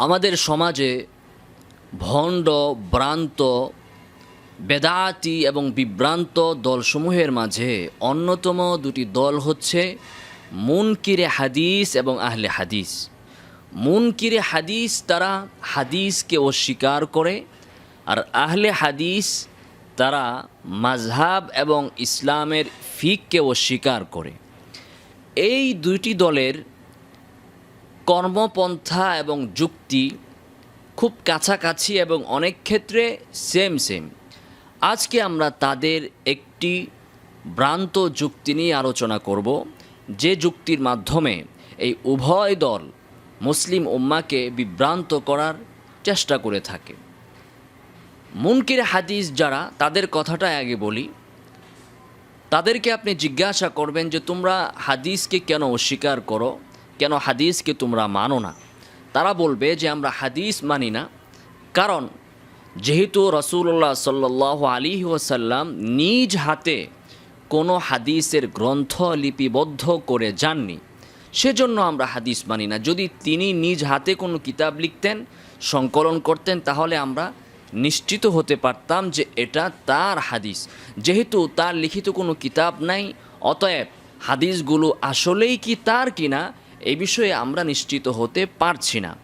আমাদের সমাজে ভণ্ড, ভ্রান্ত, বেদাতি এবং বিভ্রান্ত দলসমূহের মাঝে অন্যতম দুটি দল হচ্ছে মুনকিরে হাদিস এবং আহলে হাদিস। মুনকিরে হাদিস তারা হাদিসকে অস্বীকার করে আর আহলে হাদিস তারা মাঝহাব এবং ইসলামের ফিককে অস্বীকার করে। এই দুইটি দলের কর্মপন্থা এবং যুক্তি খুব কাছাকাছি এবং অনেক ক্ষেত্রে সেম সেম আজকে আমরা তাদের একটি ভ্রান্ত যুক্তি নিয়ে আলোচনা করব, যে যুক্তির মাধ্যমে এই উভয় দল মুসলিম উম্মাকে বিভ্রান্ত করার চেষ্টা করে থাকে। মুনকির হাদিস যারা, তাদের কথাটা আগে বলি। তাদেরকে আপনি জিজ্ঞাসা করবেন যে তোমরা হাদিসকে কেন অস্বীকার করো? কেন হাদিসকে তোমরা মানো না? তারা বলবে যে আমরা হাদিস মানি না। কারণ যেহেতু রসুল্লাহ সাল্লাহ আলী ওসাল্লাম নিজ হাতে কোনো হাদিসের গ্রন্থ লিপিবদ্ধ করে যাননি, সেজন্য আমরা হাদিস মানি না। যদি তিনি নিজ হাতে কোনো কিতাব লিখতেন, সংকলন করতেন, তাহলে আমরা নিশ্চিত হতে পারতাম যে এটা তার হাদিস। যেহেতু তার লিখিত কোনো কিতাব নাই, অতএব হাদিসগুলো আসলেই কি তার কিনা এই বিষয়ে আমরা নিশ্চিত হতে পারছি না।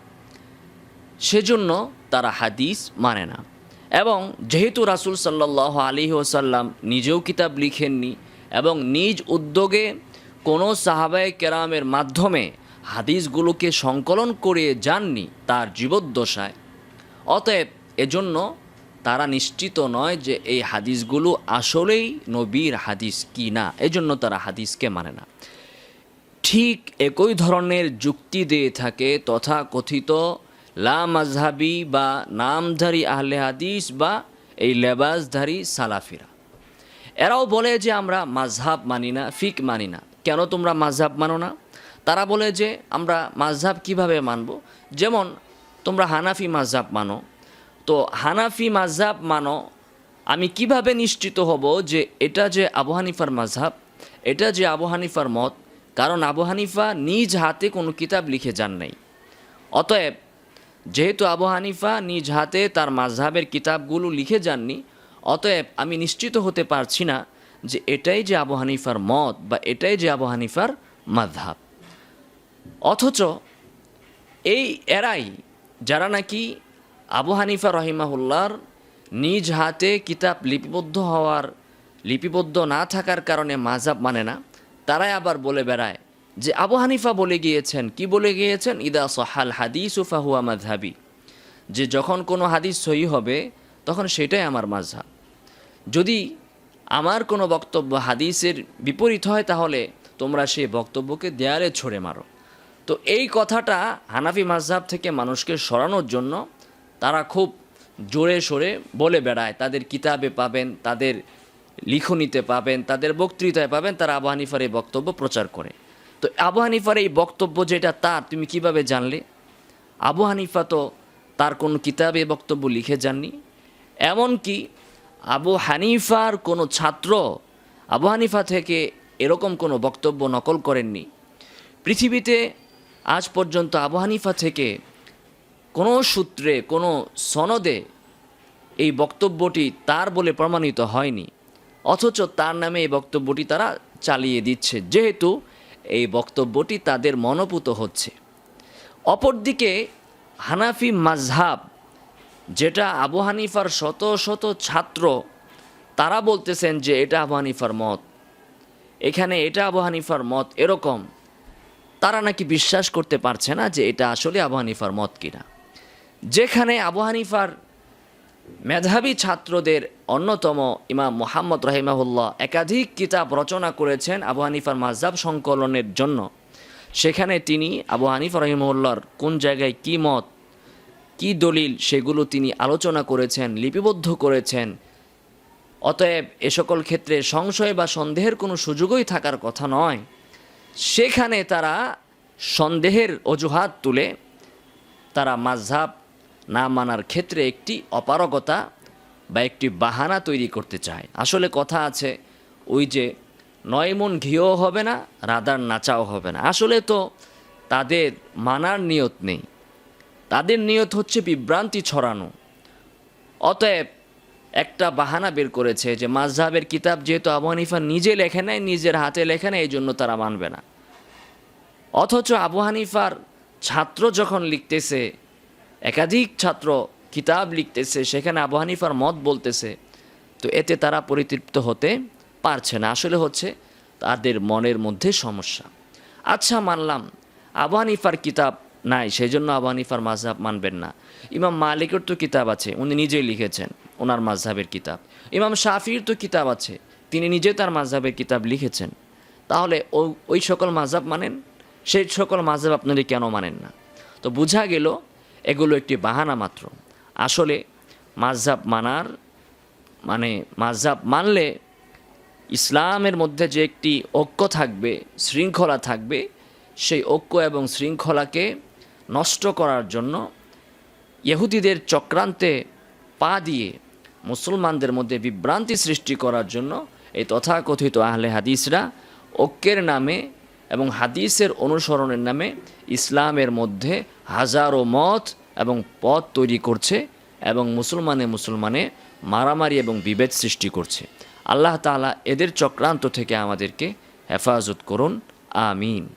সেজন্য তারা হাদিস মানে না। এবং যেহেতু রাসুল সাল্লাহ আলী ওসাল্লাম নিজেও কিতাব লিখেননি এবং নিজ উদ্যোগে কোনো সাহাবায় কেরামের মাধ্যমে হাদিসগুলোকে সংকলন করে যাননি, তার জীবদ্দশায়। অতএব এজন্য তারা নিশ্চিত নয় যে এই হাদিসগুলো আসলেই নবীর হাদিস কি না। এজন্য তারা হাদিসকে মানে না। ঠিক একই ধরনের যুক্তি দিয়ে থাকে তথা কথিত লা মাজহাবি বা নামধারী আহলে হাদিস বা এই লেবাসধারী সালাফিরা। এরাও বলে যে আমরা মাঝহাব মানি না, ফিক মানি না। কেন তোমরা মাঝহাব মানো না? তারা বলে যে আমরা মাঝহাব কীভাবে মানব? যেমন তোমরা হানাফি মাঝহাব মানো। তো হানাফি মাঝহাব মানো, আমি কীভাবে নিশ্চিত হব যে এটা যে আবু হানিফার মাঝহাব এটা যে আবু হানিফার মত কারণ আবু হানিফা নিজ হাতে কোনো কিতাব লিখে যান নাই। অতএব, যেহেতু আবু হানিফা নিজ হাতে তার মাঝহাবের কিতাবগুলো লিখে যাননি, অতএব আমি নিশ্চিত হতে পারছি না যে এটাই যে আবু হানিফার মত বা এটাই যে আবু হানিফার মাঝহাব অথচ এই এরাই যারা নাকি আবু হানিফা রহিমাহুল্লার নিজ হাতে কিতাব লিপিবদ্ধ হওয়ার, লিপিবদ্ধ না থাকার কারণে মাঝহাব মানে না তারাই আবার বলে বেড়ায় যে আবু হানিফা বলে গিয়েছেন, কি বলে গিয়েছেন? ইদা সহাল হাদিস ফাহুয়া মাঝহাবি যে যখন কোনো হাদিস সহি হবে, তখন সেটাই আমার মাঝহাব যদি আমার কোনো বক্তব্য হাদিসের বিপরীত হয়, তাহলে তোমরা সেই বক্তব্যকে দেয়ালে ছড়ে মারো। তো এই কথাটা হানাফি মাঝহাব থেকে মানুষকে সরানোর জন্য তারা খুব জোরে সোরে বলে বেড়ায়। তাদের কিতাবে পাবেন, তাদের লিখনিতে পাবেন, তাদের বক্তৃতায় পাবেন, তারা আবু হানিফার এই বক্তব্য প্রচার করে। তো আবু হানিফার এই বক্তব্য যেটা তার তুমি কীভাবে জানলে? আবু হানিফা তো তার কোনো কিতাবে বক্তব্য লিখে যাননি। এমনকি আবু হানিফার কোনো ছাত্র আবু হানিফা থেকে এরকম কোনো বক্তব্য নকল করেননি। পৃথিবীতে আজ পর্যন্ত আবু হানিফা থেকে কোনো সূত্রে, কোনো সনদে এই বক্তব্যটি তার বলে প্রমাণিত হয়নি। অথচ তার নামে এই বক্তব্যটি তারা চালিয়ে দিচ্ছে। যেহেতু এই বক্তব্যটি তাদের মনোপুত হচ্ছে। অপরদিকে হানাফি মাঝহাব যেটা আবু হানিফার শত শত ছাত্র, তারা বলতেছেন যে এটা আবু হানিফার মত। এখানে এটা আবু হানিফার মত এরকম। তারা নাকি বিশ্বাস করতে পারছে না যে এটা আসলে আবু হানিফার মত কিনা। যেখানে আবু হানিফার মেধাবী ছাত্রদের অন্যতম ইমাম মোহাম্মদ রহিমাহুল্লাহ একাধিক কিতাব রচনা করেছেন আবু হানিফার মাঝহাব সংকলনের জন্য। সেখানে তিনি আবু হানিফা রহিমউল্লাহর কোন জায়গায় কী মত, কী দলিল সেগুলো তিনি আলোচনা করেছেন, লিপিবদ্ধ করেছেন। অতএব এ সকল ক্ষেত্রে সংশয় বা সন্দেহের কোনো সুযোগই থাকার কথা নয়। সেখানে তারা সন্দেহের অজুহাত তুলে তারা মাঝহাব না মানার ক্ষেত্রে একটি অপারগতা বা একটি বাহানা তৈরি করতে চায়। আসলে কথা আছে, ওই যে নয় মন ঘিও হবে না রাদার নাচাও হবে না। আসলে তো তাদের মানার নিয়ত নেই। তাদের নিয়ত হচ্ছে বিভ্রান্তি ছড়ানো। অতএব একটা বাহানা বের করেছে যে মাঝহাবের কিতাব যেহেতু আবু হানিফা নিজে লেখে নেয় নিজের হাতে লেখে নেয় এই জন্য তারা মানবে না। অথচ আবু হানিফার ছাত্র যখন লিখতেছে একাধিক ছাত্র কিতাব লিখতেছে, সেখানে আবু হানিফার মত বলতেছে, তো এতে তারা পরিতৃপ্ত হতে পারছে না। আসলে হচ্ছে তাদের মনের মধ্যে সমস্যা। আচ্ছা মানলাম, আবু হানিফার কিতাব নাই সেই জন্য আবু হানিফার মাঝহাব মানবেন না। ইমাম মালিকের তো কিতাব আছে, উনি নিজেই লিখেছেন ওনার মাঝহাবের কিতাব। ইমাম শাফির তো কিতাব আছে, তিনি নিজে তার মাঝহাবের কিতাব লিখেছেন। তাহলে ওই সকল মাঝহাব মানেন? সেই সকল মাঝহাব আপনারা কেন মানেন না? তো বোঝা গেল এগুলো একটি বাহানা মাত্র। আসলে মাঝহাব মানার মানে মাঝহাব মানলে ইসলামের মধ্যে যে একটি ঐক্য থাকবে, শৃঙ্খলা থাকবে, সেই ঐক্য এবং শৃঙ্খলাকে নষ্ট করার জন্য ইহুদিদের চক্রান্তে পা দিয়ে মুসলমানদের মধ্যে বিভ্রান্তি সৃষ্টি করার জন্য এই তথাকথিত আহলে হাদিসরা ঐক্যের নামে এবং হাদিসের অনুসরণের নামে ইসলামের মধ্যে হাজারো মত এবং পথ তৈরি করছে এবং মুসলমানে মুসলমানে মারামারি এবং বিভেদ সৃষ্টি করছে। আল্লাহ তালা এদের চক্রান্ত থেকে আমাদেরকে হেফাজত করুন। আমিন।